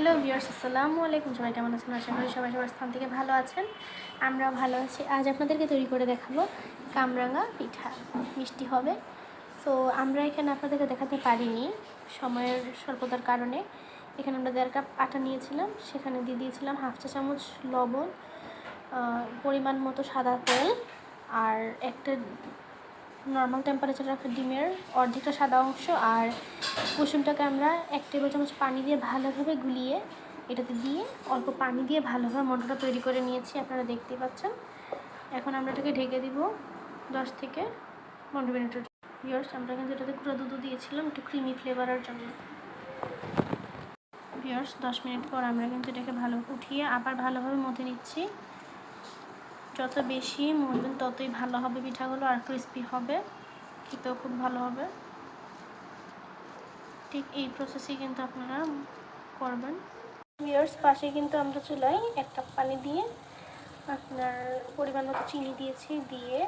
Hello viewers, আসসালামু আলাইকুম। সবাই কেমন আছেন? আশা করি সবাই সবার স্থান থেকে ভালো আছেন। আমরা ভালো আছি। আজ আপনাদেরকে তৈরি করে দেখাবো কামরাঙা পিঠা। মিষ্টি হবে। তো আমরা এখানে আপনাদেরকে দেখাতে পারিনি সময়ের স্বল্পতার কারণে। এখানে আমরা দেড় কাপ আটা নিয়েছিলাম। সেখানে দিয়ে দিয়েছিলাম হাফ চা চামচ লবণ পরিমাণ মতো সাদা তেল আর একটা নর্মাল টেম্পারেচার রাখা ডিমের অর্ধেকটা সাদা অংশ আর কুসুমটাকে আমরা এক টেবিল চামচ পানি দিয়ে ভালোভাবে গুলিয়ে এটাতে দিয়ে অল্প পানি দিয়ে ভালোভাবে মটরটা তৈরি করে নিয়েছি, আপনারা দেখতেই পাচ্ছেন। এখন আমরা এটাকে ঢেকে দিব দশ থেকে পনেরো মিনিটের ভিওর্স আমরা কিন্তু এটাতে গুঁড়ো দুধও দিয়েছিলাম, একটু ক্রিমি ফ্লেভারের জন্য। ভিওর্স দশ মিনিট পর আমরা কিন্তু এটাকে ভালো উঠিয়ে আবার ভালোভাবে মথে নিচ্ছি। যত বেশি মরবেন ততই ভালো হবে পিঠাগুলো, আর ক্রিস্পি হবে, খেতেও খুব ভালো হবে। ঠিক এই প্রসেসেই কিন্তু আপনারা করবেন। ভিওর্স পাশে কিন্তু আমরা চুলায় এক কাপ পানি দিয়ে আপনার পরিমাণ মতো চিনি দিয়েছি, দিয়ে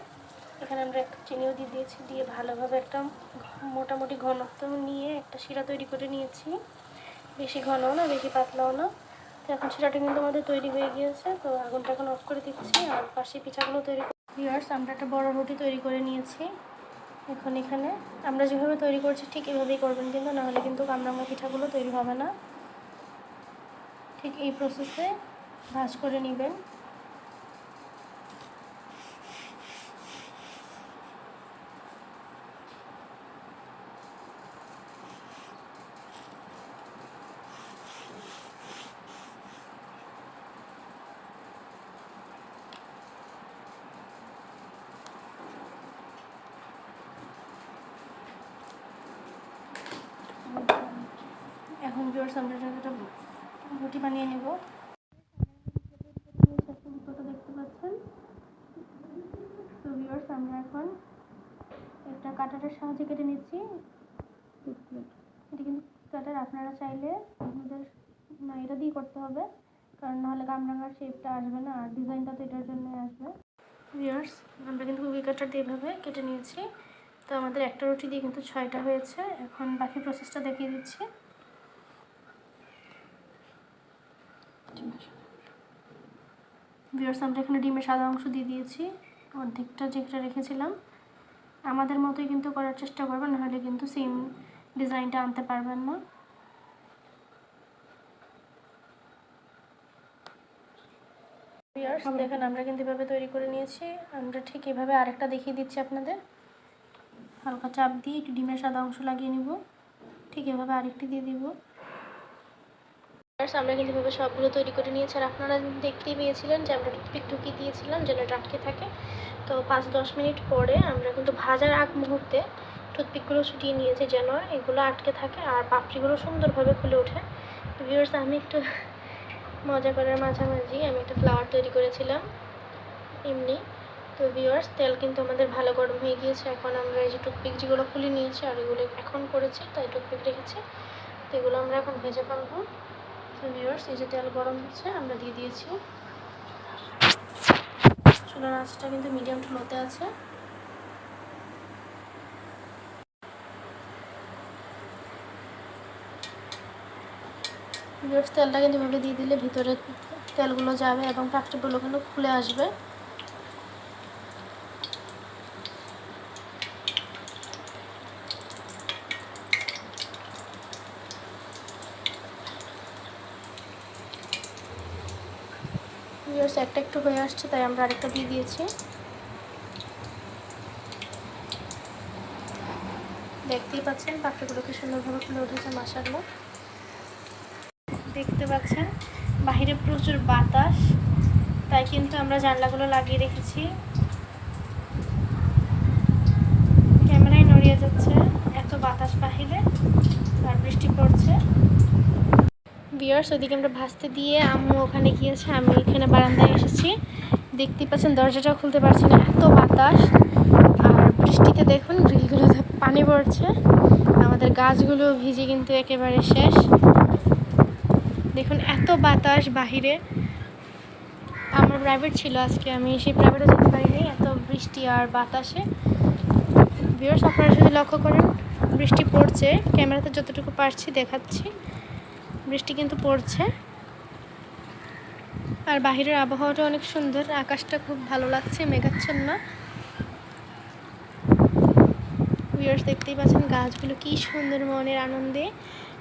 এখানে আমরা একটা চিনিও দিয়ে দিয়েছি, দিয়ে ভালোভাবে একটা মোটামুটি ঘনত্ব নিয়ে একটা শিরা তৈরি করে নিয়েছি। বেশি ঘনও না, বেশি পাতলাও না। এখন সেটাটা কিন্তু আমাদের তৈরি হয়ে গিয়েছে, তো আগুনটা এখন অফ করে দিচ্ছি। আর পাশে পিঠাগুলো তৈরি ইয়ার্স আমরা একটা বড় রুটি তৈরি করে নিয়েছি। এখন এখানে আমরা যেভাবে তৈরি করছি ঠিক এভাবেই করবেন কিন্তু নাহলে কিন্তু কামরাঙ্গা পিঠাগুলো তৈরি হবে না। ঠিক এই প্রসেসে ভাজ করে নেবেন এখন ভিউয়ার্স আমরা একটা রুটি বানিয়ে নেব। ফটো দেখতে পাচ্ছেন? তো ভিউয়ার্স আমরা এখন একটা কাটারের সাহায্যে কেটে নিচ্ছি। এটা কিন্তু কাটার আপনারা চাইলে আপনাদের না এটা দিয়ে করতে হবে। কারণ নাহলে কামরাঙার শেপটা আসবে না আর ডিজাইনটা তো এটার জন্য আসবে। ভিউয়ার্স আমরা কিন্তু কুকি কাটার দিয়ে এভাবে কেটে নিয়েছি। তো আমাদের একটা রুটি দিয়ে কিন্তু ছয়টা হয়েছে। এখন বাকি প্রসেসটা দেখিয়ে দিচ্ছি। ভিউয়ার্স আমরা এখানে ডিমের সাদা অংশ দিয়ে দিয়েছি। অর্ধেকটা যেটা রেখেছিলাম। আমাদের মতোই কিন্তু করার চেষ্টা করবেন, নাহলে কিন্তু সেম ডিজাইনটা আনতে পারবেন না। দেখেন, আমরা কিন্তু এভাবে তৈরি করে নিয়েছি। আমরা ঠিক এভাবে আরেকটা দেখিয়ে দিচ্ছি আপনাদের। হালকা চাপ দিয়ে একটু ডিমের সাদা অংশ লাগিয়ে নিব। ঠিক এভাবে আরেকটি দিয়ে দিব। আমরা কিন্তু এভাবে সবগুলো তৈরি করে নিয়েছি। আর আপনারা দেখতেই পেয়েছিলেন যে আমরা টুথপিক ঢুকিয়ে দিয়েছিলাম যেন এটা আটকে থাকে। তো পাঁচ দশ মিনিট পরে আমরা কিন্তু ভাজার আগ মুহূর্তে টুথপিকগুলো ছুটিয়ে নিয়েছি যেন এগুলো আটকে থাকে আর পাপড়িগুলো সুন্দরভাবে খুলে ওঠে। ভিউয়ার্স আমি একটু মজা করার মাঝামাঝি, আমি একটা ফ্লাওয়ার তৈরি করেছিলাম এমনি। তো ভিউয়ার্স তেল কিন্তু আমাদের ভালো গরম হয়ে গিয়েছে। এখন আমরা এই যে টুথপিক যেগুলো খুলে নিয়েছি আর এগুলো এখন করেছি, তাই টুথপিক রেখেছি। তো এগুলো আমরা এখন ভেজে ফেলব। তো ভিউয়ার্স এই যে তেল গরম হচ্ছে, আমরা দিয়ে দিয়েছি। চুলার আঁচটা কিন্তু মিডিয়াম টু লোতে আছে। ভিউয়ার্স তেলটা কিন্তু ভাবে দিয়ে দিলে ভিতরে তেলগুলো যাবে এবং পাপড়িগুলো কিন্তু খুলে আসবে। ভিউয়ার্স একটা একটু হয়ে আসছে, তাই আমরা আরেকটা দিয়ে দিয়েছি। দেখতেই পাচ্ছেন, পাখিগুলো কি সুন্দরভাবে খুলে উঠেছে মাসাগুলো দেখতে পাচ্ছেন, বাহিরে প্রচুর বাতাস, তাই কিন্তু আমরা জানলাগুলো লাগিয়ে রেখেছি। ক্যামেরায় নড়িয়ে যাচ্ছে, এত বাতাস বাহিরে আর বৃষ্টি পড়ছে বিয়ার্স ওইদিকে আমরা ভাসতে দিয়ে আম্মু ওখানে গিয়েছে, আমি এখানে বারান্দায় এসেছি। দেখতে পাচ্ছেন, দরজাটাও খুলতে পারছি না, এত বাতাস। আর বৃষ্টিতে দেখুন গ্রিলগুলোতে পানি পড়ছে। আমাদের গাছগুলো ভিজে কিন্তু একেবারে শেষ। দেখুন, এত বাতাস বাহিরে। আমার প্রাইভেট ছিল আজকে, আমি সেই প্রাইভেটে যেতে পারিনি, এত বৃষ্টি আর বাতাসে। বিয়ার্স আপনারা যদি লক্ষ্য করেন, বৃষ্টি পড়ছে, ক্যামেরাতে যতটুকু পারছি দেখাচ্ছি। বৃষ্টি কিন্তু পড়ছে। আর বাহিরের আবহাওয়াটা অনেক সুন্দর, আকাশটা খুব ভালো লাগছে, মেঘাচ্ছন্ন। ভিউয়ার্স দেখতেই পাচ্ছেন গাছগুলো কি সুন্দর মনের আনন্দে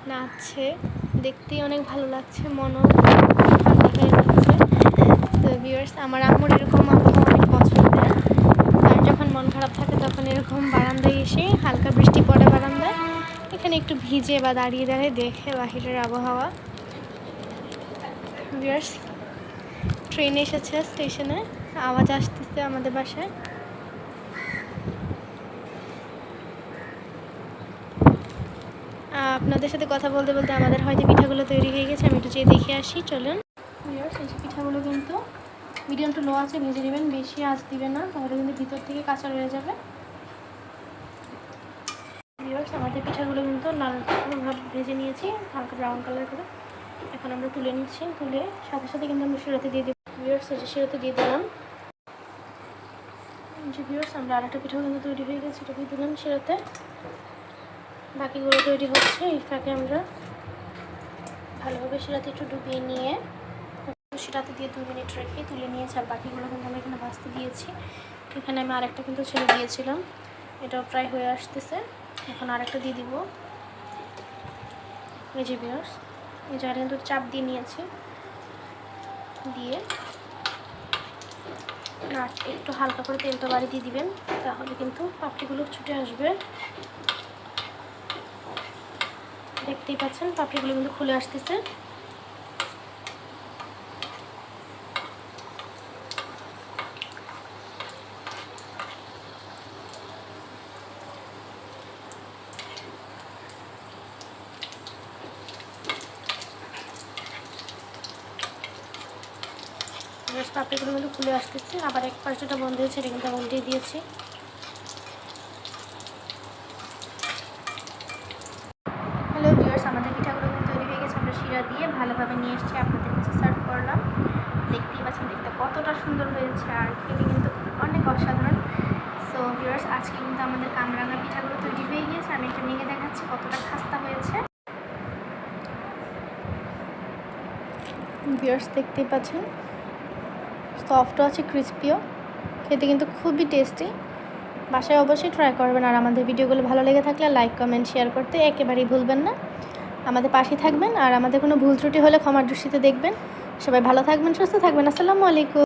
নাচছে। দেখতেই অনেক ভালো লাগছে, মনও তো ভিউয়ার্স আমার আম্মুর এরকম আবহাওয়া অনেক পছন্দের। আর যখন মন খারাপ থাকে তখন এরকম বারান্দায় এসে হালকা বৃষ্টি পড়ে এখানে একটু ভিজে বা দাঁড়িয়ে দাঁড়িয়ে দেখে বাহিরের আবহাওয়া। ট্রেন এসেছে স্টেশনে আওয়াজ আসতেছে আমাদের বাসায়। আপনাদের সাথে কথা বলতে বলতে আমাদের হয়তো পিঠাগুলো তৈরি হয়ে গেছে, আমি একটু যেয়ে দেখে আসি, চলুন। পিঠাগুলো কিন্তু মিডিয়াম টু লো আছে, ভেজে নেবেন, বেশি আঁচ দিবেন না, তাহলে কিন্তু ভিতর থেকে কাঁচা রয়ে যাবে। ভিউয়ার্স আমাদের পিঠাগুলো কিন্তু লাল ভেজে নিয়েছি, হালকা ব্রাউন কালার করে। এখন আমরা তুলে নিচ্ছি, তুলে সাথে সাথে কিন্তু আমরা শিরাতে দিয়ে ভিউয়ার্স এই যে শিরাতে দিয়ে দিলাম। যে ভিউয়ার্স আমরা আরেকটা পিঠাও কিন্তু তৈরি হয়ে গেছে, এটা দিয়ে দিলাম শিরাতে। বাকিগুলো তৈরি হচ্ছে, এই ফাঁকে আমরা ভালোভাবে শিরাতে একটু ডুবিয়ে নিয়ে শিরাতে দিয়ে দু মিনিট রেখে তুলে নিয়েছি, আর বাকিগুলো কিন্তু আমরা এখানে ভাজতে দিয়েছি। এখানে আমি আরেকটা কিন্তু ছেড়ে দিয়েছিলাম, এটাও প্রায় হয়ে আসতেছে। এখন আরেকটা দিয়ে দিব। এই যে বিয়ার্স এই আরেকটা কিন্তু চাপ দিয়ে নিয়েছি। দিয়ে না একটু হালকা করে তেলটা বাড়ি দিয়ে দিবেন, তাহলে কিন্তু পাপড়িগুলো ছুটে আসবে। দেখতেই পাচ্ছেন, পাপড়িগুলো কিন্তু খুলে আসতেছে। জাস্ট পাপড়িগুলো কিন্তু খুলে আসতেছে। আবার এক পাশ যেটা বন্ধ হয়েছে, এটা কিন্তু আমি উল্টে দিয়েছি। হ্যালো ভিউয়ার্স আমাদের পিঠাগুলো কিন্তু তৈরি হয়ে গেছে। আমরা শিরা দিয়ে ভালোভাবে নিয়ে এসেছি। আপনাদের কাছে সার্ভ করলাম। দেখতেই পাচ্ছেন, দেখতে কতটা সুন্দর হয়েছে আর খেতে কিন্তু অনেক অসাধারণ। সো ভিউয়ার্স আজকে কিন্তু আমাদের কামরাঙা পিঠাগুলো তৈরি হয়ে গিয়েছে। আমি একটা ভেঙে দেখাচ্ছি কতটা খাস্তা হয়েছে। ভিউয়ার্স দেখতেই পাচ্ছেন সফটও আছে ক্রিস্পিও। খেতে কিন্তু খুবই টেস্টি। বাসায় অবশ্যই ট্রাই করবেন। আর আমাদের ভিডিওগুলো ভালো লেগে থাকলে লাইক কমেন্ট শেয়ার করতে একেবারেই ভুলবেন না। আমাদের পাশে থাকবেন। আর আমাদের কোনো ভুল ত্রুটি হলে ক্ষমার দৃষ্টিতে দেখবেন। সবাই ভালো থাকবেন, সুস্থ থাকবেন। আসসালামু আলাইকুম।